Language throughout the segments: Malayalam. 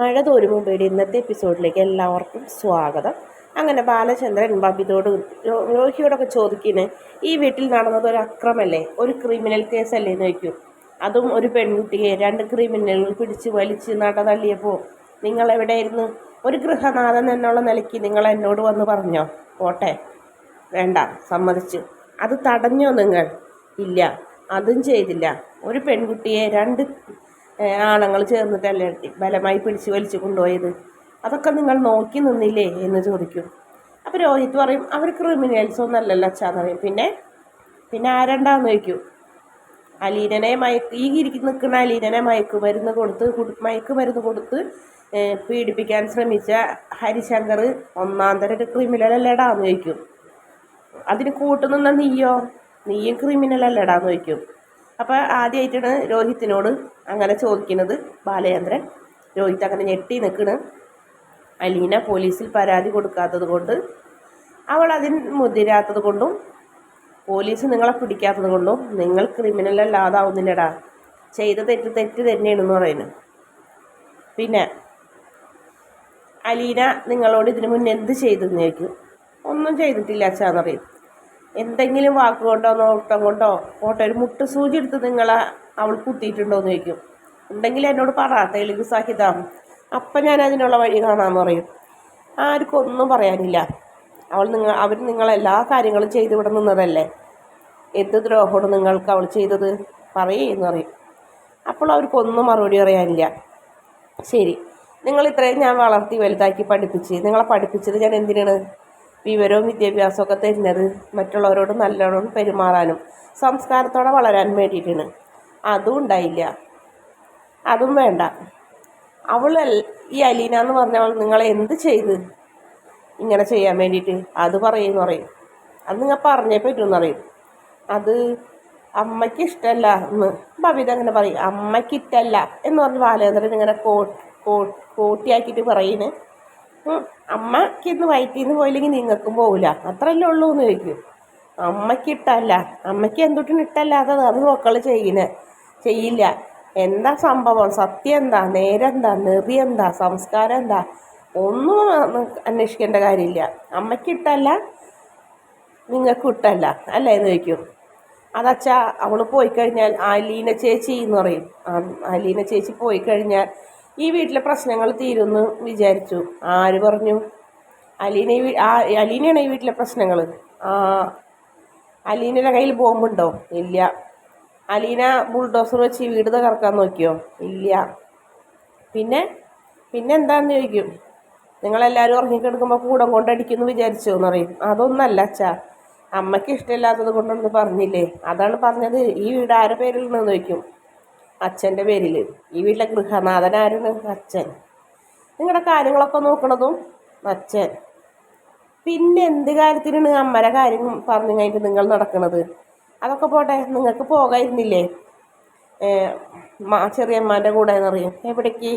മഴ തോരുമുമ്പയുടെ ഇന്നത്തെ എപ്പിസോഡിലേക്ക് എല്ലാവർക്കും സ്വാഗതം. അങ്ങനെ ബാലചന്ദ്രൻ ബബിതോട് രോഹിയോടൊക്കെ ചോദിക്കുന്നത് ഈ വീട്ടിൽ നടന്നത് ഒരു അക്രമല്ലേ? ഒരു ക്രിമിനൽ കേസല്ലേ? എന്ന് ചോദിക്കും. അതും ഒരു പെൺകുട്ടിയെ രണ്ട് ക്രിമിനലുകൾ പിടിച്ച് വലിച്ച് നട തള്ളിയപ്പോൾ നിങ്ങൾ എവിടെയായിരുന്നു? ഒരു ഗൃഹനാഥൻ എന്നുള്ള നിലയ്ക്ക് നിങ്ങൾ എന്നോട് വന്ന് പറഞ്ഞോ? പോട്ടെ. വേണ്ട സമ്മതിച്ചു. അത് തടഞ്ഞോ നിങ്ങൾ? ഇല്ല അതും ചെയ്തില്ല. ഒരു പെൺകുട്ടിയെ രണ്ട് ആണുങ്ങൾ ചേർന്നിട്ടല്ലേ ബലമായി പിടിച്ച് വലിച്ചു കൊണ്ടുപോയത്? അതൊക്കെ നിങ്ങൾ നോക്കി നിന്നില്ലേ എന്ന് ചോദിക്കും. അപ്പോൾ രോഹിത് പറയും അവർ ക്രിമിനൽസ് ഒന്നും അല്ലല്ലോ അച്ഛാന്ന് പറയും. പിന്നെ പിന്നെ ആരണ്ടാന്ന് ചോദിക്കും? അലീനനെ മയക്ക് ഈ ഇരിക്കി നിൽക്കുന്ന അലീനനെ മയക്കുമരുന്ന് കൊടുത്ത് കുടി- മയക്കുമരുന്ന് കൊടുത്ത് പീഡിപ്പിക്കാൻ ശ്രമിച്ച ഹരിശങ്കർ ഒന്നാം തരം ഒരു ക്രിമിനൽ അല്ലേടാന്ന് ചോദിക്കും. അതിന് കൂട്ടുനിന്ന നീയോ? നീയും ക്രിമിനൽ അല്ലേടാന്ന് ചോദിക്കും. അപ്പോൾ ആദ്യമായിട്ടാണ് രോഹിത്തിനോട് അങ്ങനെ ചോദിക്കുന്നത്. ബാലചന്ദ്രൻ രോഹിത് അങ്ങനെ ഞെട്ടി നിൽക്കണ്. അലീന പോലീസിൽ പരാതി കൊടുക്കാത്തത് കൊണ്ട് അവൾ അതിന് മുതിരാത്തത് കൊണ്ടും പോലീസ് നിങ്ങളെ പിടിക്കാത്തത് കൊണ്ടും നിങ്ങൾ ക്രിമിനൽ അല്ലാതാവുന്നില്ലടാ. ചെയ്ത തെറ്റ് തെറ്റ് തന്നെയാണെന്ന് പറയുന്നത് പിന്നെ അലീന നിങ്ങളോട് ഇതിനു മുന്നേ എന്ത് ചെയ്തെന്ന് ചോദിക്കും. ഒന്നും ചെയ്തിട്ടില്ല അച്ഛാന്ന് എന്തെങ്കിലും വാക്കുകൊണ്ടോ നോട്ടം കൊണ്ടോ പോട്ടെ ഒരു മുട്ട് സൂചി എടുത്ത് നിങ്ങൾ അവൾ കുത്തിയിട്ടുണ്ടോ എന്ന് ചോദിക്കും. ഉണ്ടെങ്കിൽ എന്നോട് പറ തെളിവ് സഹിതം അപ്പം ഞാൻ അതിനുള്ള വഴി കാണാമെന്ന് പറയും. ആർക്കും ഒന്നും പറയാനില്ല. അവൾ നിങ്ങൾ അവർ നിങ്ങളെല്ലാ കാര്യങ്ങളും ചെയ്ത് ഇവിടെ നിന്നതല്ലേ? എന്ത് ദ്രോഹമാണ് നിങ്ങൾക്ക് അവൾ ചെയ്തത്? പറയേ എന്ന് പറയും. അപ്പോൾ അവർക്കൊന്നും മറുപടി പറയാനില്ല. ശരി. നിങ്ങൾ ഇത്രയും ഞാൻ വളർത്തി വലുതാക്കി പഠിപ്പിച്ച് നിങ്ങളെ പഠിപ്പിച്ചത് ഞാൻ എന്തിനാണ്? വിവരവും വിദ്യാഭ്യാസമൊക്കെ തരുന്നത് മറ്റുള്ളവരോട് നല്ലോണം പെരുമാറാനും സംസ്കാരത്തോടെ വളരാൻ വേണ്ടിയിട്ടാണ്. അതും ഉണ്ടായില്ല. അതും വേണ്ട. അവൾ ഈ അലീന എന്ന് പറഞ്ഞവൾ നിങ്ങളെ എന്ത് ചെയ്ത്? ഇങ്ങനെ ചെയ്യാൻ വേണ്ടിയിട്ട്. അത് പറയുമെന്ന് പറയും. അത് നിങ്ങൾ പറഞ്ഞേ പറ്റുമെന്ന് പറയും. അത് അമ്മയ്ക്ക് ഇഷ്ടമല്ല എന്ന് ഭവിത അങ്ങനെ പറയും. അമ്മയ്ക്ക് ഇഷ്ടമല്ല എന്ന് പറഞ്ഞ് ബാലേന്ദ്രൻ ഇങ്ങനെ കോ കോ കോട്ടിയാക്കിയിട്ട് പറയുന്നത് അമ്മയ്ക്ക് ഇന്ന് വയറ്റിൽ നിന്ന് പോയില്ലെങ്കിൽ നിങ്ങൾക്കും പോകില്ല അത്രയല്ലേ ഉള്ളൂ എന്ന് ചോദിക്കും. അമ്മയ്ക്ക് ഇട്ടല്ല. അമ്മയ്ക്ക് എന്തൊട്ടും ഇട്ടല്ലാതെ അത് മക്കൾ ചെയ്യുന്നത് ചെയ്യില്ല. എന്താ സംഭവം? സത്യം എന്താ? നേരെന്താ നെറി എന്താ? സംസ്കാരം എന്താ? ഒന്നും അന്വേഷിക്കേണ്ട കാര്യമില്ല. അമ്മയ്ക്ക് ഇട്ടല്ല നിങ്ങൾക്ക് ഇട്ടല്ല. അല്ലേ എന്ന് ചോദിക്കും. അതച്ചാ അവൾ പോയി കഴിഞ്ഞാൽ അലീന ചേച്ചി എന്ന് പറയും. അലീന ചേച്ചി പോയി കഴിഞ്ഞാൽ ഈ വീട്ടിലെ പ്രശ്നങ്ങൾ തീരുമെന്ന് വിചാരിച്ചു. ആര് പറഞ്ഞു? അലീനെ അലീനയാണ് ഈ വീട്ടിലെ പ്രശ്നങ്ങൾ. ആ അലീനയുടെ കയ്യിൽ ബോംബുണ്ടോ? ഇല്ല. അലീന ബുൾഡോസർ വെച്ച് ഈ വീട് തകർക്കാൻ നോക്കിയോ? ഇല്ല. പിന്നെ പിന്നെ എന്താന്ന് ചോദിക്കും? നിങ്ങളെല്ലാവരും ഉറങ്ങിക്കെടുക്കുമ്പോൾ കൂടം കൊണ്ടടിക്കുമെന്ന് വിചാരിച്ചോ എന്ന് പറയും. അതൊന്നല്ല അച്ഛാ. അമ്മയ്ക്ക് ഇഷ്ടമില്ലാത്തത് കൊണ്ടൊന്ന് പറഞ്ഞില്ലേ? അതാണ് പറഞ്ഞത്. ഈ വീട് ആരുടെ പേരിലെന്ന് ചോദിക്കും. അച്ഛന്റെ പേരിൽ ഈ വീട്ടിലെ ഗൃഹനാഥൻ അച്ഛൻ. നിങ്ങളുടെ കാര്യങ്ങളൊക്കെ നോക്കണതും അച്ഛൻ. പിന്നെ എന്ത് കാര്യത്തിനാണ് അമ്മരെ കാര്യം പറഞ്ഞു കഴിഞ്ഞിട്ട് നിങ്ങൾ നടക്കുന്നത് അതൊക്കെ പോട്ടെ നിങ്ങൾക്ക് പോകായിരുന്നില്ലേ? ചെറിയമ്മാന്റെ കൂടെ എന്നറിയും എവിടേക്ക്?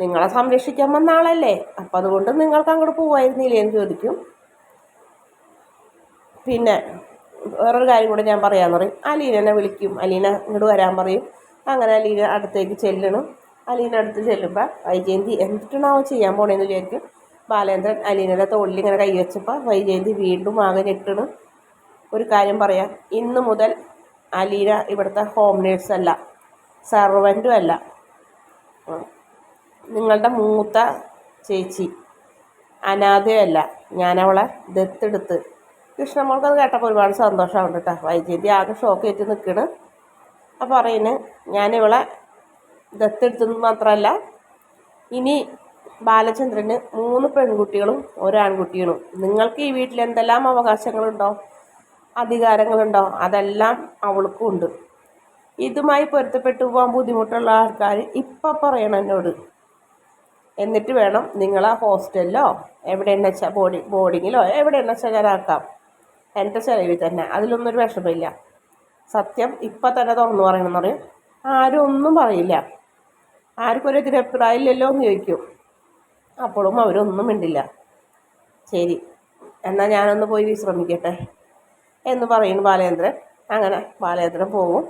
നിങ്ങളെ സംരക്ഷിക്കാൻ വന്ന ആളല്ലേ? അപ്പം അതുകൊണ്ട് നിങ്ങൾക്ക് അങ്ങോട്ട് പോകായിരുന്നില്ലേ എന്ന് ചോദിക്കും. പിന്നെ വേറൊരു കാര്യം കൂടെ ഞാൻ പറയാമെന്ന് പറയും. വിളിക്കും. അലീന ഇങ്ങോട്ട് വരാൻ പറയും. അങ്ങനെ അലീന അടുത്തേക്ക് ചെല്ലണം. അലീന അടുത്ത് ചെല്ലുമ്പോൾ വൈജയന്തി എന്തിട്ടാണാവോ ചെയ്യാൻ പോണേന്ന് വിചാരിക്കും ബാലേന്ദ്രൻ അലീനയുടെ തോളിൽ ഇങ്ങനെ കൈവച്ചപ്പോൾ വൈജയന്തി വീണ്ടും ആകെ ഞെട്ടണം. ഒരു കാര്യം പറയാം. ഇന്ന് മുതൽ അലീന ഇവിടുത്തെ ഹോം നേഴ്സ് അല്ല സർവന്റും അല്ല. നിങ്ങളുടെ മൂത്ത ചേച്ചി അനാഥയല്ല ഞാനവളെ ദത്തെടുത്ത്. കൃഷ്ണമോൾക്ക് അത് കേട്ടപ്പോൾ ഒരുപാട് സന്തോഷമുണ്ട് കേട്ടോ വൈജയന്തി ആകെ ഷോക്കേറ്റ് നിൽക്കണ് അപ്പോൾ പറയുന്നത് ഞാനിവളെ ദത്തെടുത്തെന്ന് മാത്രമല്ല ഇനി ബാലചന്ദ്രന് മൂന്ന് പെൺകുട്ടികളും ഒരാൺകുട്ടികളും നിങ്ങൾക്ക് ഈ വീട്ടിൽ എന്തെല്ലാം അവകാശങ്ങളുണ്ടോ? അധികാരങ്ങളുണ്ടോ? അതെല്ലാം അവൾക്കും ഉണ്ട്. ഇതുമായി പൊരുത്തപ്പെട്ടു പോകാൻ ബുദ്ധിമുട്ടുള്ള ആൾക്കാർ ഇപ്പം പറയണം എന്നോട്. എന്നിട്ട് വേണം നിങ്ങൾ ആ ഹോസ്റ്റലിലോ എവിടെയെന്ന് വെച്ചാൽ ബോർഡി ബോർഡിങ്ങിലോ എവിടെയെന്ന് വെച്ചാൽ ഞാനാക്കാം എന്റെ ചിലവിൽ തന്നെ. അതിലൊന്നും ഒരു വിഷമമില്ല. സത്യം ഇപ്പം തന്നെ തുറന്നു പറയണമെന്ന് പറയും. ആരും ഒന്നും പറയില്ല. ആർക്കും ഒരു എതിരഭിപ്രായം ഇല്ലല്ലോ എന്ന് ചോദിക്കും. അപ്പോഴും അവരൊന്നും മിണ്ടില്ല. ശരി എന്നാൽ ഞാനൊന്ന് പോയി വിശ്രമിക്കട്ടെ എന്ന് പറയുന്നു ബാലേന്ദ്രൻ. അങ്ങനെ ബാലേന്ദ്രൻ പോകും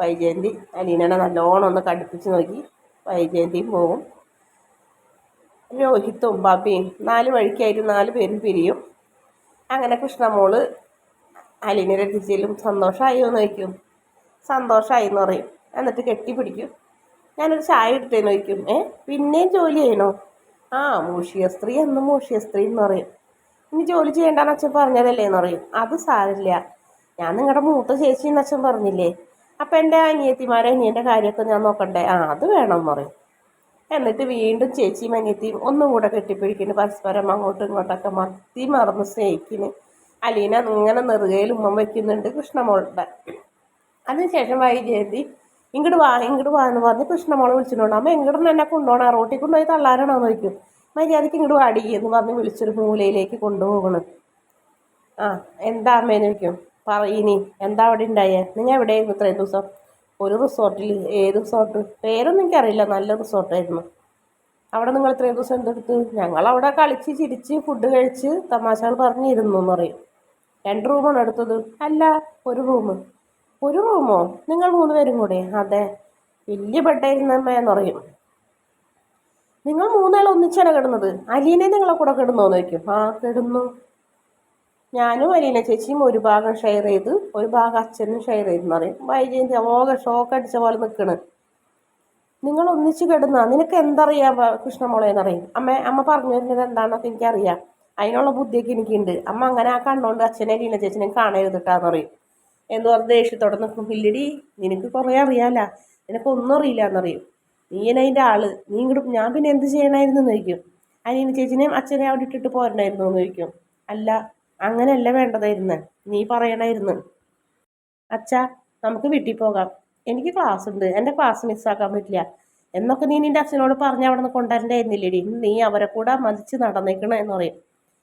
വൈജയന്തി അലീനനെ നല്ലോണം ഒന്ന് കടുപ്പിച്ച് നോക്കി. വൈജയന്തിയും പോകും രോഹിത്തും ബാബിയും നാല് വഴിക്കായിട്ട് നാല് പേരും പിരിയും. അങ്ങനെ കൃഷ്ണമോൾ അലീനെ രക്ഷിച്ചാലും സന്തോഷമായോ എന്ന് ചോദിക്കും. സന്തോഷമായി എന്ന് പറയും. എന്നിട്ട് കെട്ടിപ്പിടിക്കും ഞാനൊരു ചായ എടുത്തേന്ന് ചോദിക്കും. ഏ പിന്നെയും ജോലി ചെയ്യണോ? ആ മൂഷിയ സ്ത്രീ എന്നും മൂഷിയ സ്ത്രീ എന്ന് പറയും. ഇനി ജോലി ചെയ്യേണ്ടെന്ന് അച്ഛൻ പറഞ്ഞതല്ലേ? എന്ന് പറയും. അത് സാരില്ല ഞാൻ നിങ്ങളുടെ മൂത്ത ചേച്ചി എന്ന് അച്ഛൻ പറഞ്ഞില്ലേ? അപ്പം എന്റെ അനിയത്തിമാരെ അനിയന്റെ കാര്യമൊക്കെ ഞാൻ നോക്കണ്ടേ? ആ അത് വേണം എന്ന് പറയും. എന്നിട്ട് വീണ്ടും ചേച്ചിയും അനിയത്തിയും ഒന്നും കൂടെ കെട്ടിപ്പിടിക്കുന്നു പരസ്പരം അങ്ങോട്ടും ഇങ്ങോട്ടൊക്കെ മത്തി മറന്ന് സ്നേഹിക്കുന്നു അലീന ഇങ്ങനെ നെറുകയിൽ ഉമ്മ വയ്ക്കുന്നുണ്ട് കൃഷ്ണമോളുടെ. അതിനുശേഷം വൈജയന്തി ഇങ്ങോട്ട് വാ ഇങ്ങോട്ട് വാ എന്ന് പറഞ്ഞ് കൃഷ്ണമോളെ വിളിച്ചിട്ടുണ്ട്. അമ്മ എങ്ങോട്ട് എന്നെ കൊണ്ടുപോകണം. റോട്ടിൽ കൊണ്ടുപോയി തള്ളാനാണോ എന്ന് ചോദിക്കും. മര്യാദയ്ക്ക് ഇങ്ങോട്ട് വാടി എന്ന് പറഞ്ഞ് വിളിച്ചൊരു മൂലയിലേക്ക് കൊണ്ടുപോകണം. ആ എന്താ അമ്മേന്ന് ചോദിക്കും. പറയിനി എന്താ അവിടെ ഉണ്ടായേ നിങ്ങൾ എവിടെയായിരുന്നു ഇത്രയും ദിവസം? ഒരു റിസോർട്ടിൽ ഏത് റിസോർട്ട്? പേരൊന്നും എനിക്കറിയില്ല. നല്ല റിസോർട്ടായിരുന്നു. അവിടെ നിങ്ങൾ ഇത്രയും ദിവസം എന്തെടുത്ത്? ഞങ്ങളവിടെ കളിച്ച് ചിരിച്ച് ഫുഡ് കഴിച്ച് തമാശകൾ പറഞ്ഞിരുന്നു എന്ന് പറയും. രണ്ട് റൂമാണ് എടുത്തത്. അല്ല ഒരു റൂം ഒരു റൂമോ നിങ്ങൾ മൂന്ന് പേരും കൂടെ? അതെ. വലിയ ബെഡായിരുന്നമ്മയെന്ന് പറയും. നിങ്ങൾ മൂന്നാൾ ഒന്നിച്ചാണ് കിടന്നത്? അലീനെ നിങ്ങളെ കൂടെ കിടന്നോന്ന് ചോദിക്കും. ആ കിടന്നു. ഞാനും അലീന ചേച്ചിയും ഒരു ഭാഗം ഷെയർ ചെയ്ത് ഒരു ഭാഗം അച്ഛനും ഷെയർ ചെയ്തെന്ന് പറയും. വൈജയന്തി ഓകെ ഷോക്ക് അടിച്ച പോലെ നിൽക്കണ് നിങ്ങൾ ഒന്നിച്ച് കിടന്ന? നിനക്ക് എന്തറിയാം കൃഷ്ണമോളെ എന്നറിയും. അമ്മ അമ്മ പറഞ്ഞു തരുന്നത് എന്താണെന്നൊക്കെ എനിക്കറിയാം. അതിനുള്ള ബുദ്ധിയൊക്കെ എനിക്കുണ്ട്. അമ്മ അങ്ങനെ ആ കണ്ടോണ്ട് അച്ഛനെ ലീന ചേച്ചിനെ കാണരുതിട്ടാന്ന് പറയും. എന്ന് പറഞ്ഞ് ദേഷ്യത്തോടെ നിൽക്കും. ഇല്ലടി നിനക്ക് കുറേ നിനക്ക് ഒന്നും അറിയില്ല എന്നറിയും നീ അതിന്റെ ആൾ. നീ ഇങ്ങോട്ട് ഞാൻ പിന്നെ എന്ത് ചെയ്യണമായിരുന്നു എന്ന് ചോദിക്കും. അനിയന ചേച്ചിനെയും അച്ഛനെ അവിടെ ഇട്ടിട്ട് പോരണമായിരുന്നു എന്ന് ചോദിക്കും. അല്ല അങ്ങനെയല്ല വേണ്ടതായിരുന്നു. നീ പറയണമായിരുന്നു അച്ഛാ നമുക്ക് വീട്ടിൽ പോകാം. എനിക്ക് ക്ലാസ് ഉണ്ട്. എന്റെ ക്ലാസ് മിസ്സാക്കാൻ പറ്റില്ല. എന്നൊക്കെ നീ നിന്റെ അച്ഛനോട് പറഞ്ഞ് അവിടെ നിന്ന് കൊണ്ടുവരണ്ടായിരുന്നില്ലേടി നീ അവരെ കൂടെ മതിച്ച് നടന്നേക്കണ എന്ന് പറയും.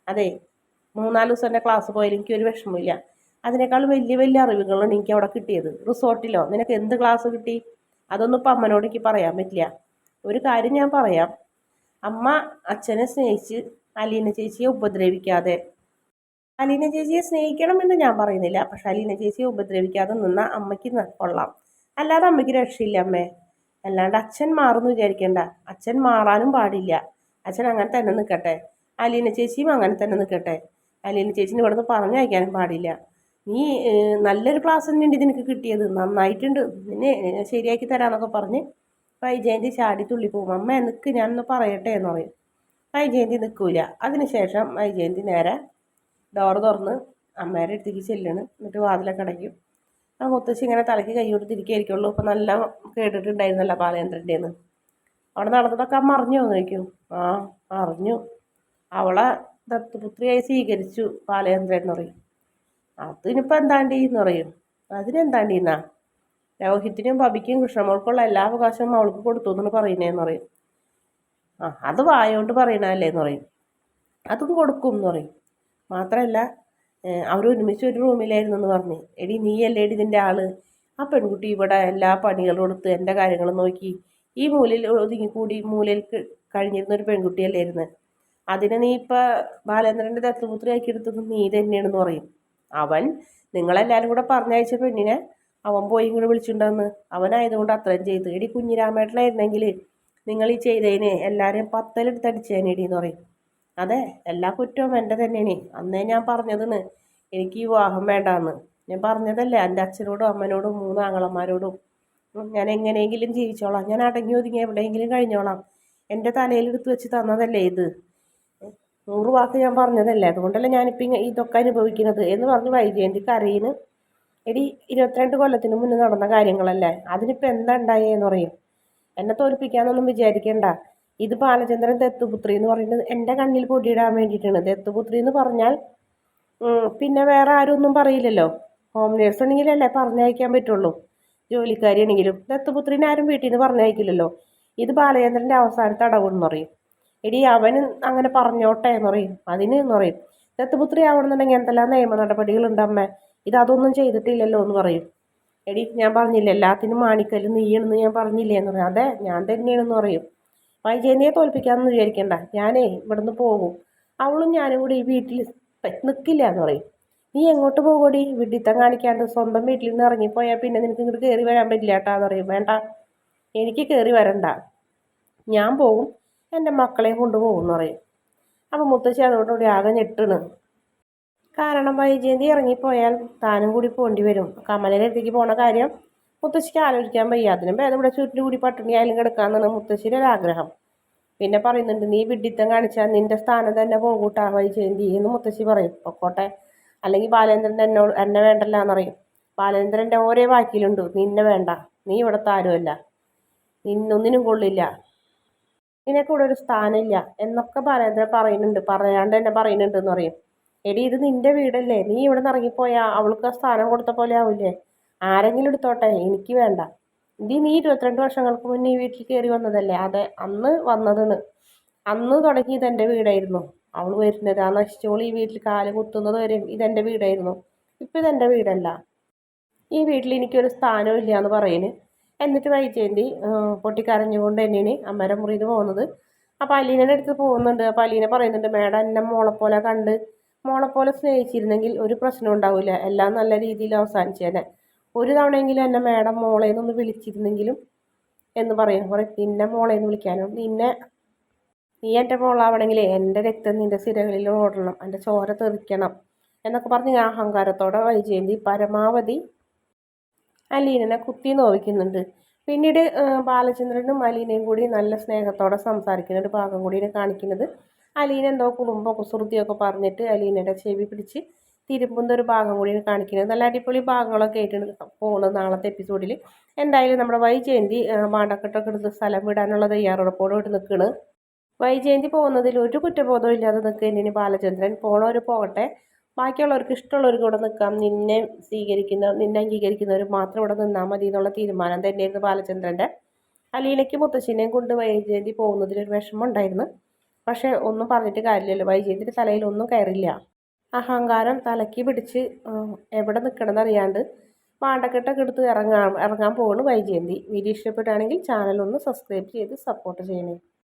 അതെ മൂന്നാൽ ദിവസം എന്റെ ക്ലാസ് പോയാലും എനിക്കൊരു വിഷമമില്ല അതിനേക്കാൾ വലിയ വലിയ അറിവുകളാണ് എനിക്ക് അവിടെ കിട്ടിയത്. റിസോർട്ടിലോ? നിനക്ക് എന്ത് ക്ലാസ് കിട്ടി? അതൊന്നും ഇപ്പം അമ്മനോട് എനിക്ക് പറയാൻ പറ്റില്ല. ഒരു കാര്യം ഞാൻ പറയാം. അമ്മ അച്ഛനെ സ്നേഹിച്ച് അലീന ചേച്ചിയെ ഉപദ്രവിക്കാതെ അലീന ചേച്ചിയെ സ്നേഹിക്കണമെന്ന് ഞാൻ പറയുന്നില്ല. പക്ഷെ അലീന ചേച്ചിയെ ഉപദ്രവിക്കാതെ നിന്ന അമ്മയ്ക്ക് കൊള്ളാം. അല്ലാതെ അമ്മയ്ക്ക് രക്ഷയില്ല അമ്മേ. അല്ലാണ്ട് അച്ഛൻ മാറുന്നു വിചാരിക്കേണ്ട. അച്ഛൻ മാറാനും പാടില്ല. അച്ഛൻ അങ്ങനെ തന്നെ നിൽക്കട്ടെ. അലീന ചേച്ചിയും അങ്ങനെ തന്നെ നിൽക്കട്ടെ അലീന ചേച്ചിനെ പറഞ്ഞു പറഞ്ഞയക്കാനും പാടില്ല. നീ നല്ലൊരു ക്ലാസ് തന്നെയുണ്ട് ഇതിനക്ക് കിട്ടിയത്. നന്നായിട്ടുണ്ട്. നിന്നെ ശരിയാക്കി തരാമെന്നൊക്കെ പറഞ്ഞ് വൈജയന്തി ചാടി തുള്ളി പോകും. അമ്മ നിൽക്ക് ഞാനൊന്ന് പറയട്ടെ എന്ന് പറയും. വൈജയന്തി നിൽക്കൂല അതിനുശേഷം വൈജയന്തി നേരെ ഡോർ തുറന്ന് അമ്മേരെ അടുത്തേക്ക് ചെല്ലാണ്. എന്നിട്ട് വാതിലൊക്കെ അടയ്ക്കും. ആ മുത്തശ്ശി ഇങ്ങനെ തലയ്ക്ക് കൈ കൊടുത്തിരിക്കുകയായിരിക്കുള്ളൂ ഇപ്പം നല്ല കേട്ടിട്ടുണ്ടായിരുന്നല്ലോ ബാലേന്ദ്രന്റെന്ന് അവിടെ നടന്നതൊക്കെ അമ്മ അറിഞ്ഞോ എന്ന് ചോദിക്കും. ആ അറിഞ്ഞു. അവളെ ദത്തുപുത്രിയായി സ്വീകരിച്ചു ബാലചന്ദ്രൻ എന്ന് പറയും. അതിനിപ്പോൾ എന്താണ്ടി? എന്ന് പറയും. അതിനെന്താണ്ടി എന്നാ രോഹിത്തിനും ബബിക്കും കൃഷ്ണമോൾക്കുള്ള എല്ലാ അവകാശവും അവൾക്ക് കൊടുത്തു എന്ന് പറയുന്നതെന്ന് പറയും. ആ അത് വായോണ്ട് പറയണല്ലേ എന്ന് പറയും. അതും കൊടുക്കും എന്ന് പറയും. മാത്രമല്ല അവർ ഒരുമിച്ച് ഒരു റൂമിലായിരുന്നു എന്ന് പറഞ്ഞു. എടി നീ അല്ലേ എടി ഇതിന്റെ ആൾ? ആ പെൺകുട്ടി ഇവിടെ എല്ലാ പണികളും കൊടുത്ത് എന്റെ കാര്യങ്ങൾ നോക്കി ഈ മൂലയിൽ ഒതുങ്ങിക്കൂടി മൂലയിൽ കഴിഞ്ഞിരുന്ന ഒരു പെൺകുട്ടിയല്ലായിരുന്നു? അതിനെ നീ ഇപ്പോൾ ബാലേന്ദ്രന്റെ ദത്തുപുത്രിയാക്കി എടുത്തത് നീ തന്നെയാണെന്ന് പറയും. അവൻ നിങ്ങളെല്ലാവരും കൂടെ പറഞ്ഞയച്ച പെണ്ണിനെ അവൻ പോയി ഇങ്ങോട്ട് വിളിച്ചിട്ടുണ്ടെന്ന് അവനായതുകൊണ്ട് അത്രയും ചെയ്തു. എടി കുഞ്ഞിരാമേട്ടനായിരുന്നെങ്കിൽ നിങ്ങൾ ഈ ചെയ്തതിന് എല്ലാവരെയും പത്തലെടുത്ത് അടിച്ചേനെടി എന്ന് പറയും. അതെ എല്ലാ കുറ്റവും എന്റെ തന്നെയാണ്. അന്നേ ഞാൻ പറഞ്ഞതെന്ന് എനിക്ക് ഈ വിവാഹം വേണ്ടാന്ന്. ഞാൻ പറഞ്ഞതല്ലേ എന്റെ അച്ഛനോടും അമ്മനോടും മൂന്ന് ആങ്ങളന്മാരോടും ഞാൻ എങ്ങനെയെങ്കിലും ജീവിച്ചോളാം. ഞാൻ അടങ്ങി ഒതുങ്ങി എവിടെയെങ്കിലും കഴിഞ്ഞോളാം. എന്റെ തലയിലെടുത്ത് വെച്ച് തന്നതല്ലേ ഇത്. നൂറ് വാക്ക് ഞാൻ പറഞ്ഞതല്ലേ? അതുകൊണ്ടല്ലേ ഞാനിപ്പോൾ ഇതൊക്കെ അനുഭവിക്കുന്നത്. എന്ന് പറഞ്ഞ് വൈജയന്തി കരയിന് എടി ഇരുപത്തിരണ്ട് കൊല്ലത്തിന് മുന്നേ നടന്ന കാര്യങ്ങളല്ലേ? അതിനിപ്പോൾ എന്താ ഉണ്ടായെന്ന് പറയും. എന്നെ തോൽപ്പിക്കാന്നൊന്നും വിചാരിക്കണ്ട. ഇത് ബാലചന്ദ്രൻ ദത്തുപുത്രി എന്ന് പറയുന്നത് എന്റെ കണ്ണിൽ പൊടിയിടാൻ വേണ്ടിയിട്ടാണ്. ദത്തുപുത്രി എന്ന് പറഞ്ഞാൽ പിന്നെ വേറെ ആരും ഒന്നും പറയില്ലല്ലോ. ഹോം നേഴ്സ് ആണെങ്കിലല്ലേ പറഞ്ഞയക്കാൻ പറ്റുള്ളൂ. ജോലിക്കാരിയാണെങ്കിലും ദത്തുപുത്രിനെ ആരും വീട്ടിൽ നിന്ന് പറഞ്ഞയക്കില്ലല്ലോ. ഇത് ബാലചന്ദ്രന്റെ അവസാനത്തെ അടവെന്ന് പറയും. എടി അവന് അങ്ങനെ പറഞ്ഞോട്ടെ എന്ന് പറയും. അതിന് എന്ന് പറയും. ദത്തുപുത്രി ആവണമെന്നുണ്ടെങ്കിൽ എന്തെല്ലാം നിയമ നടപടികളുണ്ട് അമ്മ? ഇത് അതൊന്നും ചെയ്തിട്ടില്ലല്ലോ എന്ന് പറയും. എടി ഞാൻ പറഞ്ഞില്ല എല്ലാത്തിനും മാണിക്കല്ല് നീയണെന്ന് ഞാൻ പറഞ്ഞില്ലേ എന്ന് പറയും. അതെ ഞാൻ തന്നെയാണെന്ന് പറയും. വൈജയന്തിയെ തോൽപ്പിക്കാമെന്ന് വിചാരിക്കണ്ട. ഞാനേ ഇവിടുന്ന് പോകും. അവളും ഞാനും കൂടി ഈ വീട്ടിൽ നിൽക്കില്ല എന്ന് പറയും. നീ എങ്ങോട്ട് പോകൂടി? വിഡിത്തം കാണിക്കാണ്ട് സ്വന്തം വീട്ടിൽ നിന്ന് ഇറങ്ങിപ്പോയാൽ പിന്നെ നിനക്ക് ഇങ്ങോട്ട് കയറി വരാൻ പറ്റില്ല കേട്ടാന്ന് പറയും. വേണ്ട. എനിക്ക് കയറി വരണ്ട. ഞാൻ പോകും എന്റെ മക്കളെയും കൊണ്ടുപോകുമെന്ന് പറയും. അപ്പം മുത്തശ്ശി അതോടുകൂടി ആകെ ഞെട്ടണ് കാരണം വൈജയന്തി ഇറങ്ങിപ്പോയാൽ താനും കൂടി പോകേണ്ടി വരും. കമലിന്റെ അടുത്തേക്ക് പോണ കാര്യം മുത്തശ്ശിക്ക് ആലോചിക്കാൻ വയ്യ. അതിനും ഭേദം ഇവിടെ ചുറ്റി കൂടി പട്ടിണി ആയാലും കിടക്കാമെന്നാണ് മുത്തശ്ശിയുടെ ഒരു ആഗ്രഹം. പിന്നെ പറയുന്നുണ്ട് നീ വിഡിത്തം കാണിച്ചാൽ നിന്റെ സ്ഥാനം തന്നെ പോകൂട്ടാ വൈജയന്തി എന്ന് മുത്തശ്ശി പറയും. പൊക്കോട്ടെ. അല്ലെങ്കിൽ ബാലേന്ദ്രൻ എന്നോട് എന്നെ വേണ്ടല്ല എന്നറിയും. ബാലേന്ദ്രന്റെ ഓരോ വാക്കിലുണ്ട് നിന്നെ വേണ്ട. നീ ഇവിടുത്തെ ആരുമല്ല. നിന്നൊന്നിനും കൊള്ളില്ല. നിനക്കൂടെ ഒരു സ്ഥാനമില്ല എന്നൊക്കെ പറയുന്നത് പറയുന്നുണ്ട്. പറയാണ്ട് തന്നെ പറയുന്നുണ്ട് എന്ന് പറയും. എടി ഇത് നിന്റെ വീടല്ലേ? നീ ഇവിടെ നിന്ന് ഇറങ്ങിപ്പോയാൽ അവൾക്ക് ആ സ്ഥാനം കൊടുത്ത പോലെ ആവില്ലേ? ആരെങ്കിലും എടുത്തോട്ടെ? എനിക്ക് വേണ്ട. ഇടി നീ ഇരുപത്തിരണ്ട് വർഷങ്ങൾക്ക് മുന്നേ ഈ വീട്ടിൽ കയറി വന്നതല്ലേ? അതെ അന്ന് വന്നതാണ്. അന്ന് തുടങ്ങി ഇതെന്റെ വീടായിരുന്നു. അവൾ വരുന്നത് ആ നശിച്ചോൾ ഈ വീട്ടിൽ കാൽ കുത്തുന്നത് വരെ ഇതെന്റെ വീടായിരുന്നു. ഇപ്പം ഇതെന്റെ വീടല്ല. ഈ വീട്ടിൽ എനിക്കൊരു സ്ഥാനവും ഇല്ല എന്ന് പറയുന്നു എന്നിട്ട് വൈജയന്തി പൊട്ടിക്കരഞ്ഞുകൊണ്ട് തന്നെയാണ് അമ്മയുടെ മുറിയിൽ പോകുന്നത് അപ്പോൾ അലീനയുടെ അടുത്ത് പോകുന്നുണ്ട്. അപ്പോൾ അലീന പറയുന്നുണ്ട് മേഡം എന്നെ മോളെപ്പോലെ കണ്ട് മോളെപ്പോലെ സ്നേഹിച്ചിരുന്നെങ്കിൽ ഒരു പ്രശ്നം ഉണ്ടാവില്ല. എല്ലാം നല്ല രീതിയിൽ അവസാനിച്ചേനെ. ഒരു തവണയെങ്കിലും എന്നെ മേഡം മോളെ എന്നൊന്ന് വിളിച്ചിരുന്നെങ്കിലും എന്ന് പറയും പറയും നിന്നെ മോളെ എന്ന് വിളിക്കാനും? നിന്നെ നീ എന്റെ മോളാവണമെങ്കിൽ എന്റെ രക്തം നിന്റെ സിരകളിൽ ഓടണം. എന്റെ ചോര തെറിക്കണം. എന്നൊക്കെ പറഞ്ഞ് അഹങ്കാരത്തോടെ വൈജയന്തി പരമാവധി അലീനനെ കുത്തി നോവിക്കുന്നുണ്ട്. പിന്നീട് ബാലചന്ദ്രനും അലീനയും കൂടി നല്ല സ്നേഹത്തോടെ സംസാരിക്കുന്ന ഒരു ഭാഗം കൂടിയാണ് കാണിക്കുന്നത്. അലീന എന്തോ കുടുംബം കുസൃതിയൊക്കെ പറഞ്ഞിട്ട് അലീനയുടെ ചെവി പിടിച്ച് തിരുമ്പുന്ന ഒരു ഭാഗം കൂടിയാണ് കാണിക്കുന്നത്. നല്ല അടിപൊളി ഭാഗങ്ങളൊക്കെ ആയിട്ടാണ് പോകുന്നത് നാളത്തെ എപ്പിസോഡിൽ എന്തായാലും നമ്മുടെ വൈജയന്തി മാണ്ടക്കെട്ടൊക്കെ എടുത്ത് സ്ഥലം വിടാനുള്ള തയ്യാറെടുപ്പോടെ ഇവിടെ നിൽക്കുകയാണ് വൈജയന്തി പോകുന്നതിൽ ഒരു കുറ്റബോധവും ഇല്ലാതെ നിൽക്കുന്നതിന് ബാലചന്ദ്രൻ. പോണവർ പോകട്ടെ ബാക്കിയുള്ളവർക്ക് ഇഷ്ടമുള്ളവർക്ക് ഇവിടെ നിൽക്കാം. നിന്നെ സ്വീകരിക്കുന്ന നിന്നെ അംഗീകരിക്കുന്നവർ മാത്രം ഇവിടെ നിന്നാൽ മതി എന്നുള്ള തീരുമാനം തന്നെയായിരുന്നു ബാലചന്ദ്രന്റെ അലീനയ്ക്ക് മുത്തശ്ശിനെയും കൊണ്ട് വൈജയന്തി പോകുന്നതിലൊരു വിഷമം ഉണ്ടായിരുന്നു പക്ഷേ ഒന്നും പറഞ്ഞിട്ട് കാര്യമില്ലല്ലോ. വൈജയന്തിന്റെ തലയിൽ ഒന്നും കയറില്ല. അഹങ്കാരം തലയ്ക്ക് പിടിച്ച് എവിടെ നിൽക്കണമെന്ന് അറിയാണ്ട് പാണ്ടക്കെട്ടൊക്കെ എടുത്ത് ഇറങ്ങാൻ ഇറങ്ങാൻ പോകുന്നു വൈജയന്തി. വീഡിയോ ഇഷ്ടപ്പെട്ടാണെങ്കിൽ ചാനൽ ഒന്ന് സബ്സ്ക്രൈബ് ചെയ്ത് സപ്പോർട്ട് ചെയ്യണേ.